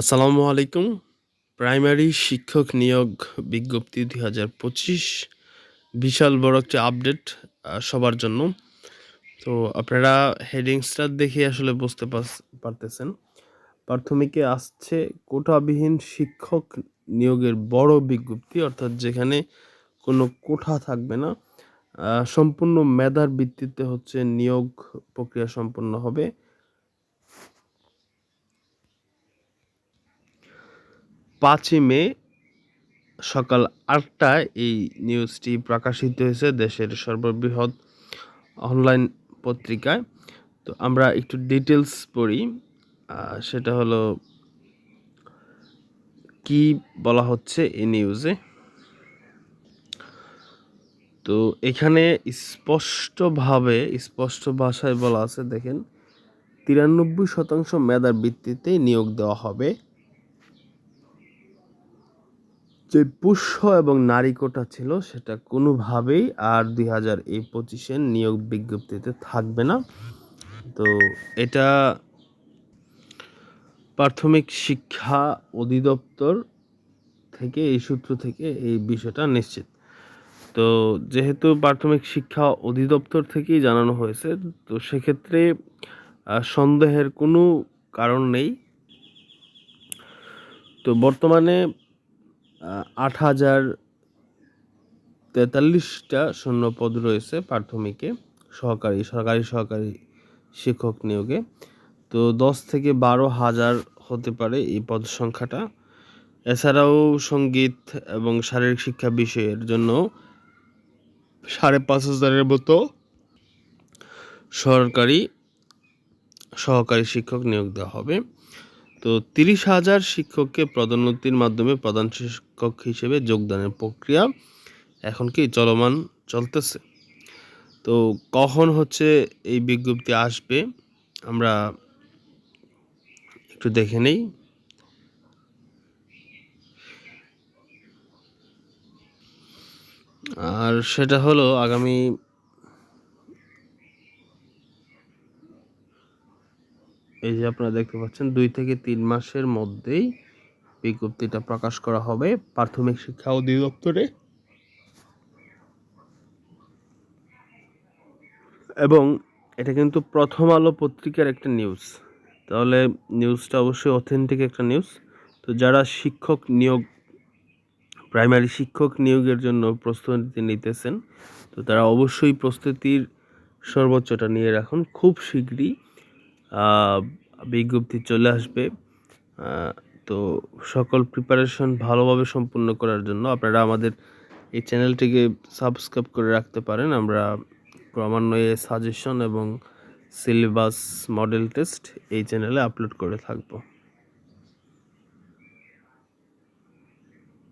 আসসালামু আলাইকুম। প্রাইমারি শিক্ষক নিয়োগ বিজ্ঞপ্তি দুই হাজার পঁচিশ। বিশাল বড় একটা আপডেট সবার জন্য। তো আপনারা হেডিংসটা দেখে আসলে বুঝতে পারতেছেন। প্রাথমিকে আসছে কোটাবিহীন শিক্ষক নিয়োগের বড় বিজ্ঞপ্তি, অর্থাৎ যেখানে কোনো কোঠা থাকবে না। সম্পূর্ণ মেধার ভিত্তিতে হচ্ছে নিয়োগ প্রক্রিয়া সম্পন্ন হবে। পাঁচই মে সকাল আটটায় এই নিউজটি প্রকাশিত হয়েছে দেশের সর্ববৃহৎ অনলাইন পত্রিকায়। তো আমরা একটু ডিটেলস পড়ি। সেটা হলো, কি বলা হচ্ছে এই নিউজে? তো এখানে স্পষ্টভাবে, স্পষ্ট ভাষায় বলা আছে, দেখেন, তিরানব্বই শতাংশ মেধার ভিত্তিতে নিয়োগ দেওয়া হবে। যে পুষ্য এবং নারী কোটা ছিল সেটা কোনোভাবেই আর দুই হাজার এই পঁচিশের নিয়োগ বিজ্ঞপ্তিতে থাকবে না। তো এটা প্রাথমিক শিক্ষা অধিদপ্তর থেকে, এই সূত্র থেকে এই বিষয়টা নিশ্চিত। তো যেহেতু প্রাথমিক শিক্ষা অধিদপ্তর থেকেই জানানো হয়েছে, তো সেক্ষেত্রে সন্দেহের কোনো কারণ নেই। তো বর্তমানে আট হাজার তেতাল্লিশটা শূন্য পদ রয়েছে প্রাথমিকে, সহকারী, সরকারি সহকারী শিক্ষক নিয়োগে। তো দশ থেকে বারো হাজার হতে পারে এই পদ সংখ্যাটা। এছাড়াও সংগীত এবং শারীরিক শিক্ষা বিষয়ের জন্য সাড়ে পাঁচ হাজারের মতো সরকারি সহকারী শিক্ষক নিয়োগ দেওয়া হবে। তো তিরিশ হাজার শিক্ষককে পদোন্নতির মাধ্যমে প্রধান শিক্ষক হিসেবে যোগদানের প্রক্রিয়া এখন কি চলমান চলতেছে? তো কখন হচ্ছে এই বিজ্ঞপ্তি আসবে? আমরা একটু দেখে নেই। আর সেটা হলো আগামী এই যে আপনারা দেখতে পাচ্ছেন, দুই থেকে তিন মাসের মধ্যেই বিজ্ঞপ্তিটা প্রকাশ করা হবে। প্রাথমিক শিক্ষা অধিদপ্তরে। এবং এটা কিন্তু প্রথম আলো পত্রিকার একটা নিউজ। তাহলে নিউজটা অবশ্যই অথেন্টিক একটা নিউজ। তো যারা শিক্ষক নিয়োগ প্রাইমারি শিক্ষক নিয়োগের জন্য প্রস্তুতি নিতেছেন, তো তারা অবশ্যই প্রস্তুতির সর্বোচ্চটা নিয়ে রাখুন। খুব শীঘ্রই বিজ্ঞপ্তি চলে আসবে। তো সকল প্রিপারেশন ভালোভাবে সম্পূর্ণ করার জন্য আপনারা আমাদের এই চ্যানেলটিকে সাবস্ক্রাইব করে রাখতে পারেন। আমরা ক্রমান্বয়ে সাজেশন এবং সিলেবাস মডেল টেস্ট এই চ্যানেলে আপলোড করে থাকব।